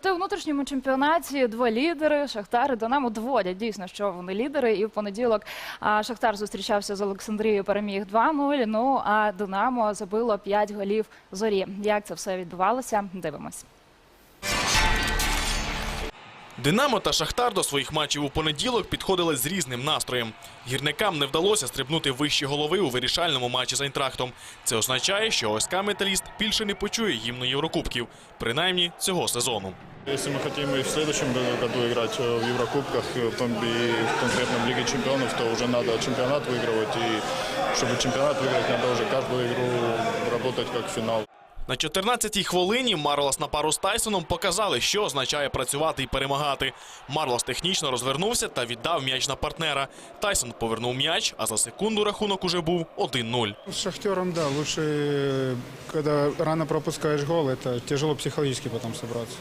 Проте внутрішньому чемпіонаті два лідери Шахтар і Динамо доводять дійсно, що вони лідери. І в понеділок Шахтар зустрічався з Олександрією, переміг 2-0. Ну а Динамо забило 5 голів зорі. Як це все відбувалося? Дивимось. Динамо та Шахтар до своїх матчів у понеділок підходили з різним настроєм. Гірникам не вдалося стрибнути вищі голови у вирішальному матчі з Айнтрахтом. Це означає, що ОСК Металіст більше не почує гімну Єврокубків, принаймні цього сезону. Если мы хотим и в следующем году играть э, в Еврокубках, э, в том и в конкретном Лиге чемпионов, то уже надо чемпионат выигрывать. И чтобы чемпионат выиграть, надо уже каждую игру работать как финал. На 14-й хвилині Марлос на пару з Тайсоном показали, що означає працювати і перемагати. Марлос технічно розвернувся та віддав м'яч на партнера. Тайсон повернув м'яч, а за секунду рахунок уже був 1-0. З Шахтером, да, лучше, коли рано пропускаєш гол, це тяжело психологічно потім собраться.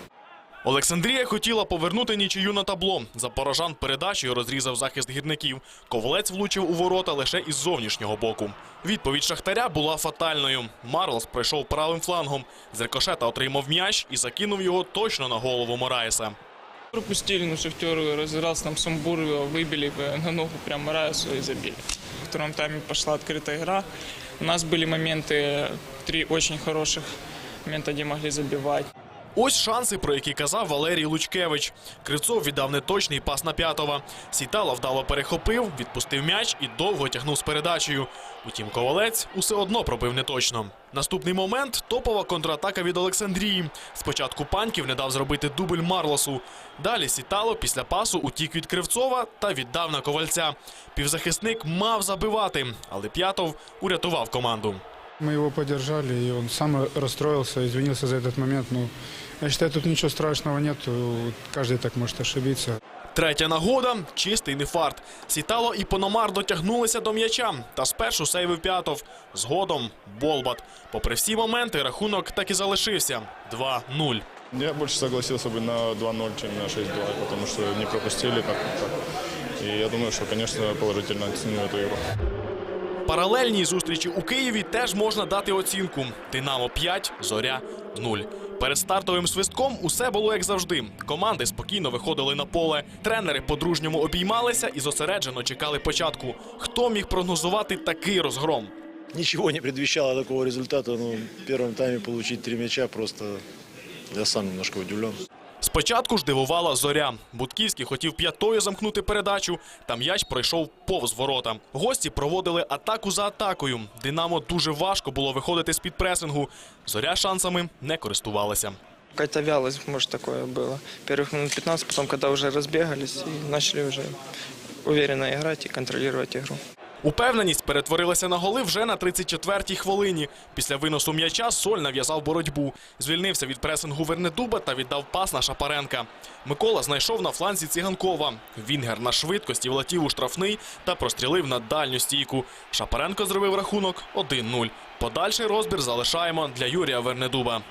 Олександрія хотіла повернути нічию на табло. Запорожан передачею розрізав захист гірників. Ковалець влучив у ворота лише із зовнішнього боку. Відповідь Шахтаря була фатальною. Марлос пройшов правим флангом. З рикошета отримав м'яч і закинув його точно на голову Мораєса. Пропустили, но Шахтер разыгрался там Самбур, выбили э, на ногу прям Мораесу и забили. В втором тайме пошла открытая игра. У нас были моменты, три очень хороших момента, где могли забивать. Ось шанси, про які казав Валерій Лучкевич. Кривцов віддав неточний пас на п'ятого. Сітало вдало перехопив, відпустив м'яч і довго тягнув з передачею. Утім, ковалець усе одно пробив неточно. Наступний момент топова контратака від Олександрії. Спочатку паньків не дав зробити дубль Марлосу. Далі Сітало після пасу утік від Кривцова та віддав на ковальця. Півзахисник мав забивати, але п'ятов урятував команду. Мы его поддержали, и он сам расстроился, извинился за этот момент. Ну, я считаю, тут ничего страшного нет, каждый так может ошибиться. Третя нагода чистий нефарт. Сітало і Пономар дотягнулися до м'яча. Та спершу сейвив п'ятов. Згодом Болбат. Попри всі моменти, рахунок так і залишився 2-0. Я больше согласился бы на 2-0, чем на 6-2, потому что не пропустили так, так. И я думаю, что, конечно, положительно оценю эту игру. Паралельній зустрічі у Києві теж можна дати оцінку: Динамо 5, Зоря 0. Перед стартовим свистком усе було як завжди. Команди спокійно виходили на поле. Тренери по-дружньому обіймалися і зосереджено чекали початку. Хто міг прогнозувати такий розгром? Ничего не предвещало такого результата. Ну, в первом тайме получить три мяча просто... Я сам немножко удивлен. Спочатку ж дивувала зоря. Будківський хотів п'ятою замкнути передачу, та м'яч пройшов повз ворота. Гості проводили атаку за атакою. Динамо дуже важко було виходити з під пресингу. Зоря шансами не користувалася. Какая-то вялость, может, такое было. Первых минут 15, потом, когда уже разбегались и начали уже уверенно играть и контролировать игру. Упевненість перетворилася на голи вже на 34-й хвилині. Після виносу м'яча Соль нав'язав боротьбу. Звільнився від пресингу Вернедуба та віддав пас на Шапаренка. Микола знайшов на фланзі Циганкова. Вінгер на швидкості влетів у штрафний та прострілив на дальню стійку. Шапаренко зробив рахунок 1-0. Подальший розбір залишаємо для Юрія Вернедуба.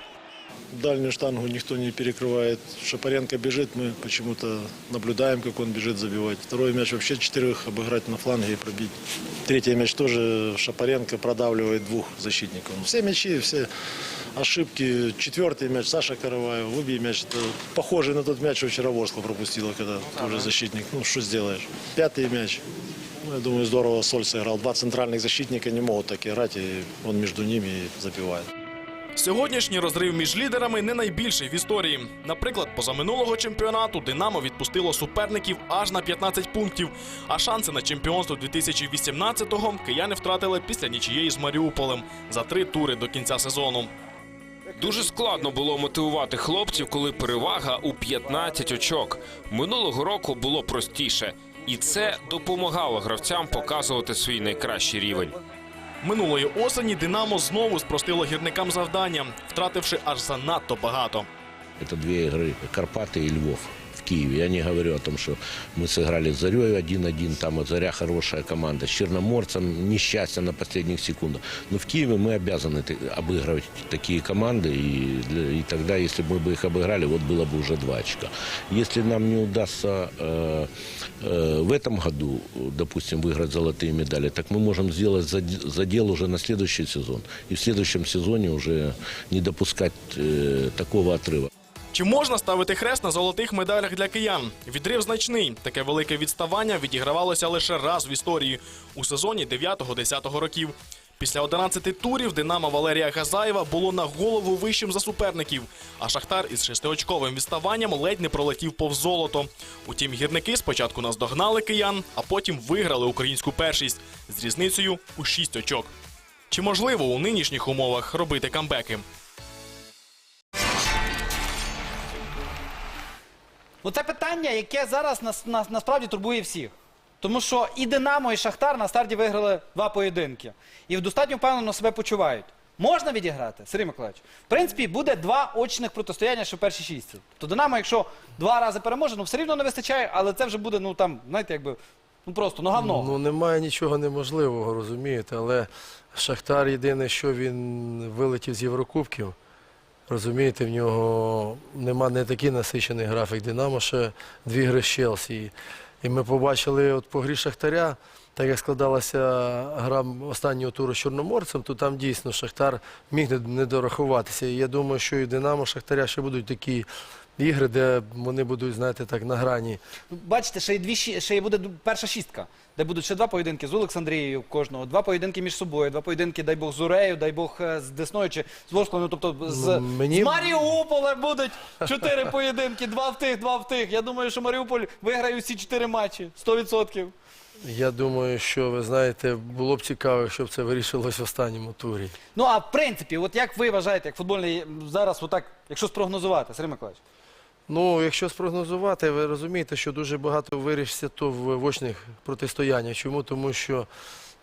Дальнюю штангу никто не перекрывает. Шапаренко бежит, мы почему-то наблюдаем, как он бежит забивать. Второй мяч вообще четырех обыграть на фланге и пробить. Третий мяч тоже Шапаренко продавливает двух защитников. Все мячи, все ошибки. Четвертый мяч Саша Караваев. Выбей мяч. Это похожий на тот мяч, что вчера Ворскла пропустила, когда тоже защитник. Ну, что сделаешь. Пятый мяч. Ну, я думаю, здорово Соль сыграл. Два центральных защитника не могут так играть, и он между ними забивает. Сьогоднішній розрив між лідерами не найбільший в історії. Наприклад, позаминулого чемпіонату Динамо відпустило суперників аж на 15 пунктів. А шанси на чемпіонство 2018-го кияни втратили після нічиєї з Маріуполем за три тури до кінця сезону. Дуже складно було мотивувати хлопців, коли перевага у 15 очок. Минулого року було простіше, і це допомагало гравцям показувати свій найкращий рівень. Минулої осені Динамо знову спростило гірникам завдання, втративши аж занадто багато. Это две игры Карпаты и Львов в Киеве. Я не говорю о том, что мы сыграли с Зарей 1-1, там Заря хорошая команда, с Черноморцем несчастье на последних секундах. Но в Киеве мы обязаны обыгрывать такие команды, и, и тогда, если бы мы бы их обыграли, вот было бы уже два очка. Если нам не удастся э, э, в этом году, допустим, выиграть золотые медали, так мы можем сделать зад- задел уже на следующий сезон. И в следующем сезоне уже не допускать э, такого отрыва. Чи можна ставити хрест на золотих медалях для киян? Відрив значний. Таке велике відставання відігравалося лише раз в історії у сезоні 9-10 років. Після 11 турів Динамо Валерія Газаєва було на голову вищим за суперників, а Шахтар із шестиочковим відставанням ледь не пролетів повз золото. Утім, гірники спочатку наздогнали киян, а потім виграли українську першість з різницею у 6 очок. Чи можливо у нинішніх умовах робити камбеки? Ну, це питання, яке зараз нас, нас, насправді турбує всіх. Тому що і Динамо, і Шахтар на старті виграли два поєдинки. І достатньо впевнено себе почувають. Можна відіграти, Сергій Миколаївич? В принципі, буде два очних протистояння, що в першій шістці. То Динамо, якщо два рази переможе, ну все рівно не вистачає, але це вже буде, ну там, знаєте, якби, ну просто нога в. Ну немає нічого неможливого, розумієте, але Шахтар єдине, що він вилетів з Єврокубків. Розумієте, в нього нема не такий насичений графік Динамо, ще дві гри з Челсі. І ми побачили от по грі Шахтаря, так як складалася гра останнього туру з Чорноморцем, то там дійсно Шахтар міг не- дорахуватися. І я думаю, що і Динамо, Шахтаря ще будуть такі ігри, де вони будуть, знаєте, так на грані. Бачите, ще й дві ще й буде перша шістка, де будуть ще два поєдинки з Олександрією кожного, два поєдинки між собою, два поєдинки, дай Бог, з Урею, дай Бог е, з Десною чи з Ворсклою, ну, тобто з, Ну, мені- з Маріуполем будуть чотири поєдинки, два в тих, два в тих. Я думаю, що Маріуполь виграє усі чотири матчі, 100%. Я думаю, що ви знаєте, було б цікаво, якщо б це вирішилось в останньому турі. Ну а в принципі, от як ви вважаєте, як футбольний зараз, отак, якщо спрогнозувати, Сергій Миколаївич? Ну, якщо спрогнозувати, ви розумієте, що дуже багато вирішиться то в очних протистояннях. Чому? Тому що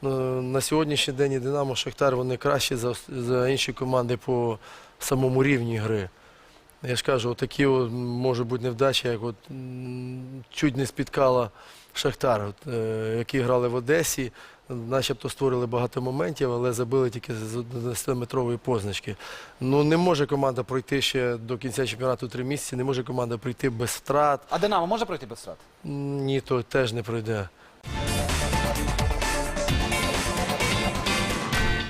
ну, на сьогоднішній день і Динамо Шахтар вони кращі за, за інші команди по самому рівні гри. Я ж кажу, такі можуть бути невдачі, як от, м, чуть не спіткала Шахтар, е, які грали в Одесі, начебто створили багато моментів, але забили тільки з 11-метрової позначки. Ну не може команда пройти ще до кінця чемпіонату три місяці, не може команда пройти без втрат. А Динамо може пройти без втрат? Ні, то теж не пройде.